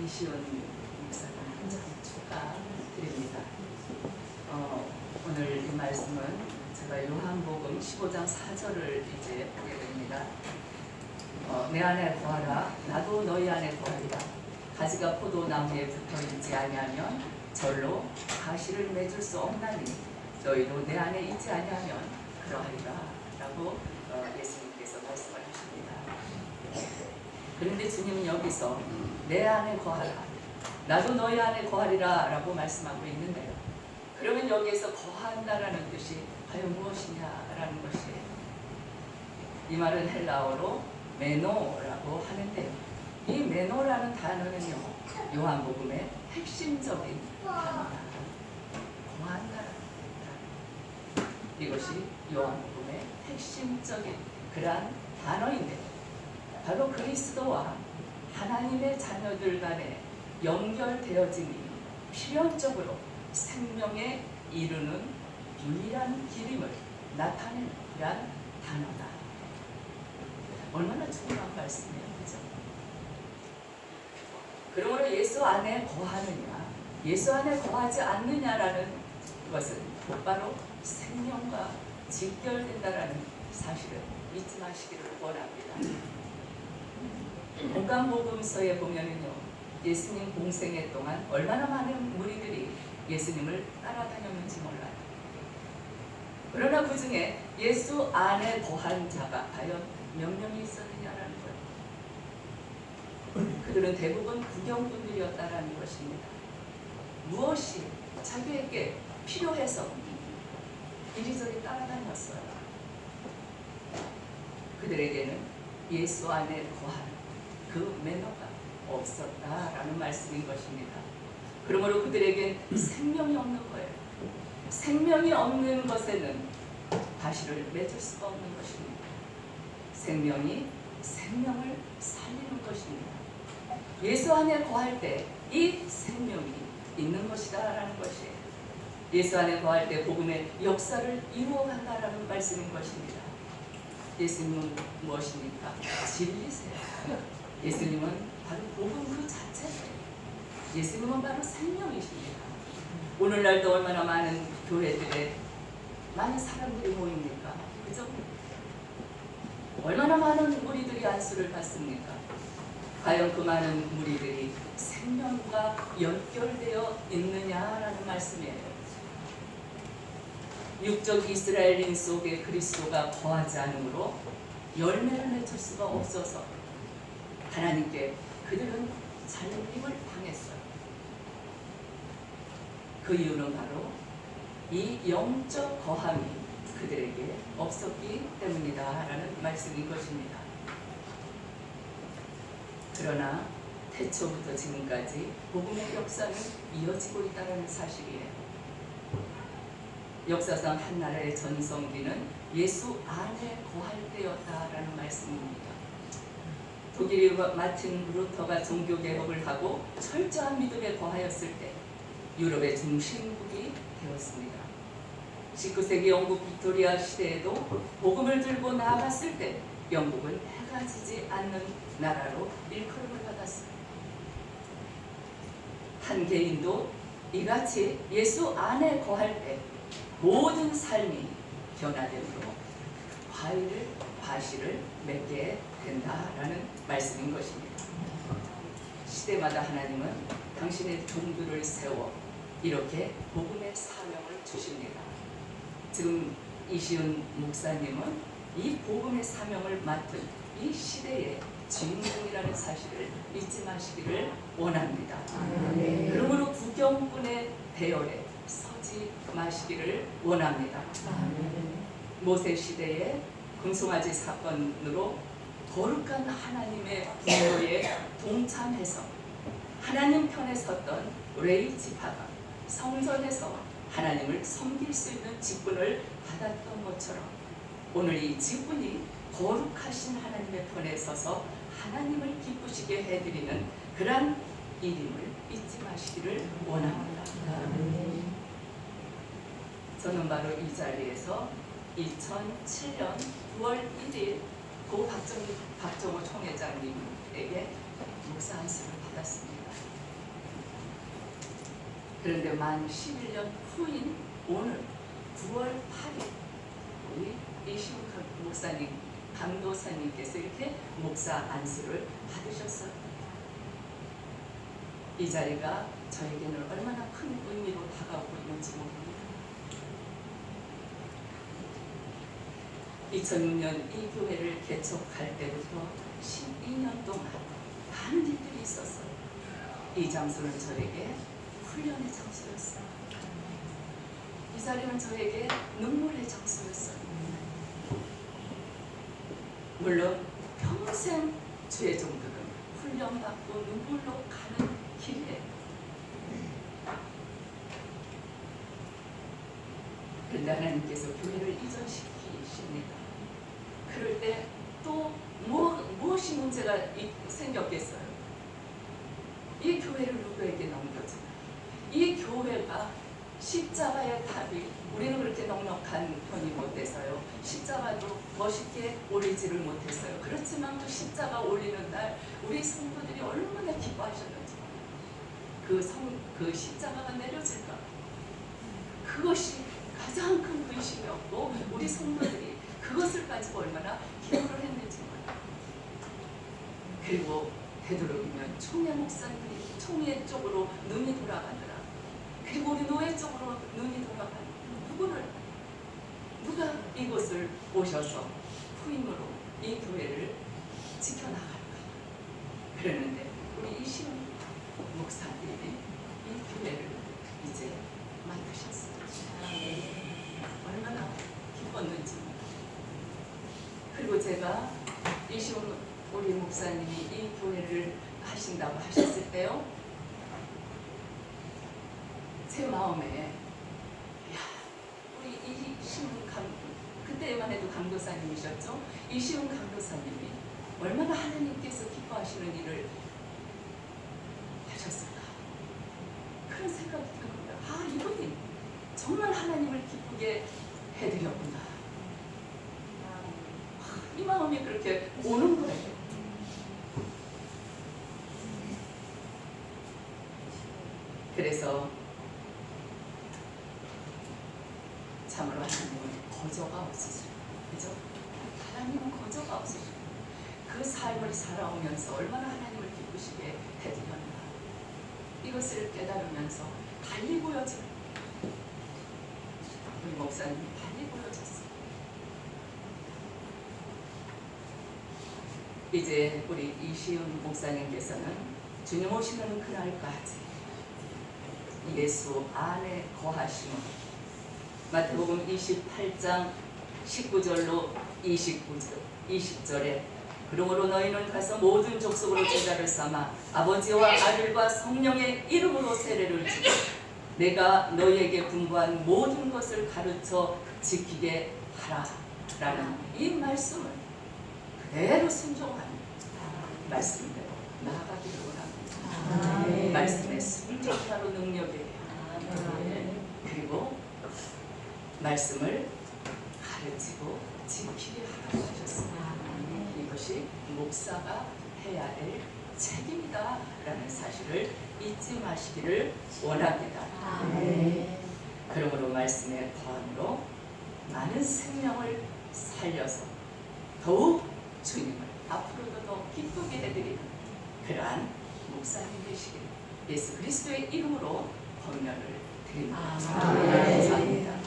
이시원 목사님 한장 축하드립니다. 어, 오늘 이 말씀은 제가 요한복음 15장 4절을 이제 보게 됩니다. 어, 내 안에 거하라 나도 너희 안에 거하리라 가지가 포도나무에 붙어 있지 아니하면 절로 가시를 맺을 수 없나니 너희도 내 안에 있지 아니하면 그러하리라 라고 어, 예수님께서 말씀을 하십니다. 그런데 주님은 여기서 내 안에 거하라 나도 너희 안에 거하리라 라고 말씀하고 있는데요. 그러면 여기에서 거한다라는 뜻이 과연 무엇이냐라는 것이 이 말은 헬라어로 메노라고 하는데요. 이 메노라는 단어는요. 요한복음의 핵심적인 단어다. 거한다라는 뜻입니다. 이것이 요한복음의 핵심적인 그러한 단어인데 바로 그리스도와 하나님의 자녀들 간에 연결되어짐이 필연적으로 생명에 이르는 유일한 길임을 나타내는 단어다. 얼마나 중요한 말씀이에요. 그죠? 그러므로 예수 안에 거하느냐, 예수 안에 거하지 않느냐라는 것은 곧바로 생명과 직결된다라는 사실을 잊지 마시기를 원합니다. 공간복음서에 보면은요, 예수님 공생애 동안 얼마나 많은 무리들이 예수님을 따라다녔는지 몰라요. 그러나 그 중에 예수 안에 거한 자가 과연 몇 명이 있었느냐라는 거예요. 그들은 대부분 구경꾼들이었다라는 것입니다. 무엇이 자기에게 필요해서 이리저리 따라다녔어요. 그들에게는 예수 안에 거하는 그 매너가 없었다라는 말씀인 것입니다. 그러므로 그들에겐 생명이 없는 거예요. 생명이 없는 것에는 가시를 맺을 수가 없는 것입니다. 생명이 생명을 살리는 것입니다. 예수 안에 거할 때 이 생명이 있는 것이다라는 것이에요. 예수 안에 거할 때 복음의 역사를 이루어간다라는 말씀인 것입니다. 예수님은 무엇입니까? 진리세요. 예수님은 바로 복음 그 자체예요. 예수님은 바로 생명이십니다. 오늘날도 얼마나 많은 교회들에 많은 사람들이 모입니까? 그죠? 얼마나 많은 무리들이 안수를 받습니까? 과연 그 많은 무리들이 생명과 연결되어 있느냐라는 말씀이에요. 육적 이스라엘인 속에 그리스도가 거하지 않으므로 열매를 맺을 수가 없어서 하나님께 그들은 잘림을 당했어요. 그 이유는 바로 이 영적 거함이 그들에게 없었기 때문이다라는 말씀인 것입니다. 그러나 태초부터 지금까지 복음의 역사는 이어지고 있다는 사실이에요. 역사상 한 나라의 전성기는 예수 안에 거할 때였다라는 말씀입니다. 독일의 마틴 루터가 종교개혁을 하고 철저한 믿음에 거하였을 때 유럽의 중심국이 되었습니다. 19세기 영국 빅토리아 시대에도 복음을 들고 나아갔을 때 영국은 해가 지지 않는 나라로 일컬음을 받았어요. 한 개인도 이같이 예수 안에 거할 때 모든 삶이 변화되므로 과일을 과실을 맺게 된다라는 말씀인 것입니다. 시대마다 하나님은 당신의 종들을 세워 이렇게 복음의 사명을 주십니다. 지금 이시은 목사님은 이 복음의 사명을 맡은 이 시대의 주인공이라는 사실을 잊지 마시기를 원합니다. 네. 그러므로 구경꾼의 대열에 서지 마시기를 원합니다. 모세 시대의 금송아지 사건으로 거룩한 하나님의 분노에 동참해서 하나님 편에 섰던 레이 지파가 성전에서 하나님을 섬길 수 있는 직분을 받았던 것처럼 오늘 이 직분이 거룩하신 하나님의 편에 서서 하나님을 기쁘시게 해드리는 그러한 일임을 잊지 마시기를 원합니다. 저는 바로 이 자리에서 2007년 9월 1일 고 박정희, 박정호 총회장님에게 목사 안수를 받았습니다. 그런데 만 11년 후인 오늘 9월 8일 우리 이시훈 목사님, 강도사님께서 이렇게 목사 안수를 받으셨어요. 이 자리가 저에게는 얼마나 큰 의미로 다가오고 있는지 모릅니다. 2006년 이 교회를 개척할 때부터 12년 동안 많은 일들이 있었어요. 이 장소는 저에게 훈련의 장소였어요. 이 자리는 저에게 눈물의 장소였어요. 물론 평생 주의 종들은 훈련받고 눈물로 가는 길이에요. 그런데 하나님께서 교회를 이전시키십니다. 그럴 때 또 무엇이 문제가 이- 생겼겠어요? 이 교회를 누구에게 넘겨주나? 이 교회가 십자가의 답이 우리는 그렇게 넉넉한 편이 못 돼서요. 십자가도 멋있게 올리지를 못했어요. 그렇지만 그 십자가 올리는 날 우리 성도들이 얼마나 기뻐하셨는지 그, 성, 그 십자가가 내려질까 그것이 가장 큰 의심이었고 우리 성도들이 그것을 가지고 얼마나 기도를 했는지 몰라요. 그리고 되도록이면 총회 목사님이 총회 쪽으로 눈이 돌아가더라. 그리고 우리 노예 쪽으로 눈이 돌아가는 누구를 누가 이곳을 오셔서 후임으로 이 교회를 지켜나갈까? 그러는데 우리 이시훈 목사님이 이 교회를 이제 만드셨어요. 얼마나 기뻤는지. 그리고 제가 이시훈 우리 목사님이 이 교회를 하신다고 하셨을 때요. 제 마음에 야 우리 이시훈 강 그때만 해도 강도사님이셨죠. 이시훈 강도사님이 얼마나 하나님께서 기뻐하시는 일을 하셨을까 그런 생각이 드는 거예요. 아 이분이 정말 하나님을 기쁘게 해드렸구나. 아, 이 마음이 그렇게 오는 거예요. 그래서 참으로 하나님은 거저가 없으시죠. 그죠? 하나님은 거저가 없으시죠. 그 삶을 살아오면서 얼마나 하나님을 기쁘시게 해드렸나. 이것을 깨달으면서 달리 보여져. 우리 목사님이 달리 보여졌어요. 이제 우리 이시훈 목사님께서는 주님 오시는 그날까지 예수 안에 거하심은 마태복음 28장 19절로 29절, 20절에 그러므로 너희는 가서 모든 족속으로 제자를 삼아 아버지와 아들과 성령의 이름으로 세례를 주고 내가 너희에게 분부한 모든 것을 가르쳐 지키게 하라. 라는 이 말씀을 그대로 순종하는 말씀대로 나아가기를 원합니다. 아멘. 말씀의 순종하로 능력이에요. 그리고 말씀을 가르치고 지키게 하라고 하셨습니다. 이것이 목사가 해야 될 책임이다 라는 사실을 잊지 마시기를 원합니다. 그러므로 말씀의 거함으로 많은 생명을 살려서 더욱 주님을 앞으로도 더 기쁘게 해드리는 그러한 목사님 되시길 예수 그리스도의 이름으로 권면을 드립니다. 아, 네. 감사합니다.